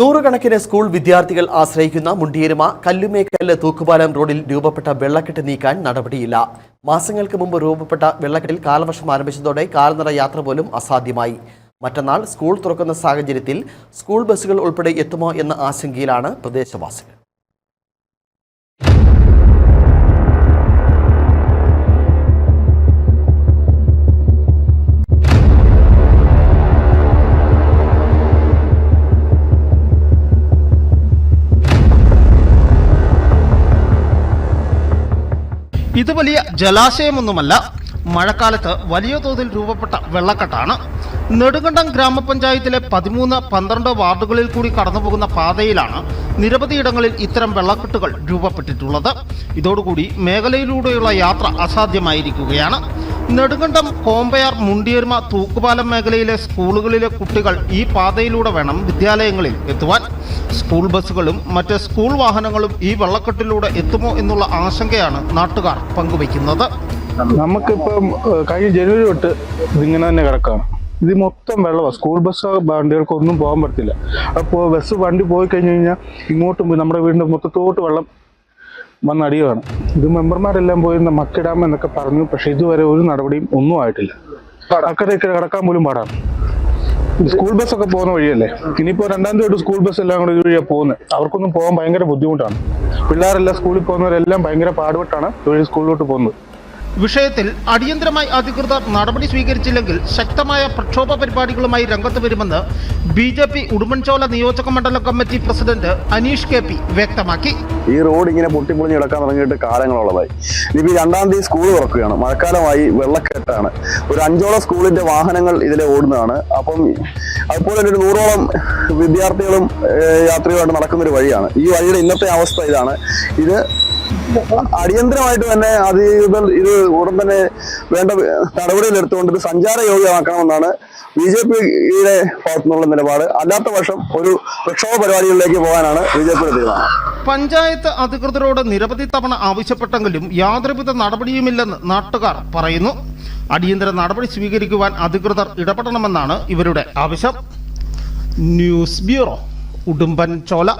നൂറുകണക്കിന് സ്കൂൾ വിദ്യാർത്ഥികൾ ആശ്രയിക്കുന്ന മുണ്ടിയരുമ കല്ലുമേക്കല്ല് തൂക്കുപാലം റോഡിൽ രൂപപ്പെട്ട വെള്ളക്കെട്ട് നീക്കാൻ നടപടിയില്ല. മാസങ്ങൾക്ക് മുമ്പ് രൂപപ്പെട്ട വെള്ളക്കെട്ടിൽ കാലവർഷം ആരംഭിച്ചതോടെ കാൽനട യാത്ര പോലും അസാധ്യമായി. മറ്റന്നാൾ സ്കൂൾ തുറക്കുന്ന സാഹചര്യത്തിൽ സ്കൂൾ ബസ്സുകൾ ഉൾപ്പെടെ എത്തുമോ എന്ന ആശങ്കയിലാണ് പ്രദേശവാസികൾ. ഇത് വലിയ ജലാശയമൊന്നുമല്ല. മഴക്കാലത്ത് വലിയ തോതിൽ രൂപപ്പെട്ട വെള്ളക്കെട്ടാണ്. നെടുങ്കണ്ടം ഗ്രാമപഞ്ചായത്തിലെ പതിമൂന്ന് പന്ത്രണ്ട് വാർഡുകളിൽ കൂടി കടന്നുപോകുന്ന പാതയിലാണ് നിരവധിയിടങ്ങളിൽ ഇത്തരം വെള്ളക്കെട്ടുകൾ രൂപപ്പെട്ടിട്ടുള്ളത്. ഇതോടുകൂടി മേഖലയിലൂടെയുള്ള യാത്ര അസാധ്യമായിരിക്കുകയാണ്. നെടുങ്കണ്ടം കോമ്പയാർ മുണ്ടിയർമ തൂക്കുപാലം മേഖലയിലെ സ്കൂളുകളിലെ കുട്ടികൾ ഈ പാതയിലൂടെ വേണം വിദ്യാലയങ്ങളിൽ എത്തുവാൻ. സ്കൂൾ ബസ്സുകളും മറ്റ് സ്കൂൾ വാഹനങ്ങളും ഈ വെള്ളക്കെട്ടിലൂടെ എത്തുമോ എന്നുള്ള ആശങ്കയാണ് നാട്ടുകാർ പങ്കുവയ്ക്കുന്നത്. നമുക്കിപ്പം കഴിഞ്ഞ ജനുവരി തൊട്ട് ഇതിങ്ങനെ തന്നെ കിടക്കാം. ഇത് മൊത്തം വെള്ളമാണ് സ്കൂൾ ബസ് വണ്ടികൾക്ക് ഒന്നും പോകാൻ പറ്റത്തില്ല. അപ്പോൾ ബസ് വണ്ടി പോയി കഴിഞ്ഞു കഴിഞ്ഞാൽ ഇങ്ങോട്ടും പോയി നമ്മുടെ വീടിന്റെ മൊത്തത്തോട്ട് വെള്ളം വന്നടിയുകയാണ് ഇത് മെമ്പർമാരെല്ലാം പോയി മക്കിടാം എന്നൊക്കെ പറഞ്ഞു. പക്ഷെ ഇതുവരെ ഒരു നടപടിയും ഒന്നും ആയിട്ടില്ല. അക്കരെ കിടക്കാൻ പോലും പാടാണ്. ഇത് ബസ് ഒക്കെ പോകുന്ന വഴിയല്ലേ? ഇനിയിപ്പോ രണ്ടാം തീയതി സ്കൂൾ ബസ് എല്ലാം കൂടി ഇതുവഴിയാണ് പോകുന്നത് അവർക്കൊന്നും പോകാൻ ഭയങ്കര ബുദ്ധിമുട്ടാണ്. പിള്ളേരെല്ലാം സ്കൂളിൽ പോകുന്നവരെല്ലാം ഭയങ്കര പാടുപെട്ടാണ് ഇതുവഴി സ്കൂളിലോട്ട് പോകുന്നത്. വിഷയത്തിൽ അടിയന്തരമായി അധികൃതർ നടപടി സ്വീകരിച്ചില്ലെങ്കിൽ ശക്തമായ പ്രക്ഷോഭ പരിപാടികളുമായി രംഗത്ത് വരുമെന്ന് ബി ജെ പി ഉടുമ്പൻചോല നിയോജക മണ്ഡലം committee president Aneesh K P വ്യക്തമാക്കി. ഈ റോഡ് ഇങ്ങനെ പൊട്ടിപ്പൊളിഞ്ഞ് കിടക്കാൻ തുടങ്ങിയിട്ട് കാലങ്ങളുള്ളതായി ഇനിയിപ്പോൾ രണ്ടാം തീയതി സ്കൂൾ തുറക്കുകയാണ്. മഴക്കാലമായി വെള്ളക്കെട്ടാണ്. ഒരു അഞ്ചോളം സ്കൂളിന്റെ വാഹനങ്ങൾ ഇതിലെ ഓടുന്നതാണ്. അപ്പം അതുപോലെ ഒരു നൂറോളം വിദ്യാർത്ഥികളും യാത്രയുമായിട്ട് നടക്കുന്ന ഒരു വഴിയാണ്. ഈ വഴിയുടെ ഇന്നത്തെ അവസ്ഥ ഇതാണ്. ഇത് അടിയന്തരമായിട്ട് തന്നെ അത് ഇത് ഉടൻ തന്നെ വേണ്ട നടപടികൾ എടുത്തുകൊണ്ട് ഇത് സഞ്ചാര യോഗ്യമാക്കണമെന്നാണ് ബി ജെ പിയുടെ ഭാഗത്തുനിന്നുള്ള നിലപാട്. അല്ലാത്ത പക്ഷം ഒരു പ്രക്ഷോഭ പരിപാടികളിലേക്ക് പോകാനാണ് ബി ജെ പിയുടെ തീരുമാനം. പഞ്ചായത്ത് അധികൃതരോട് നിരവധി തവണ ആവശ്യപ്പെട്ടെങ്കിലും യാതൊരുവിധ നടപടിയുമില്ലെന്ന് നാട്ടുകാർ പറയുന്നു. അടിയന്തര നടപടി സ്വീകരിക്കുവാൻ അധികൃതർ ഇടപെടണമെന്നാണ് ഇവരുടെ ആവശ്യം. News bureau Udumbanchola.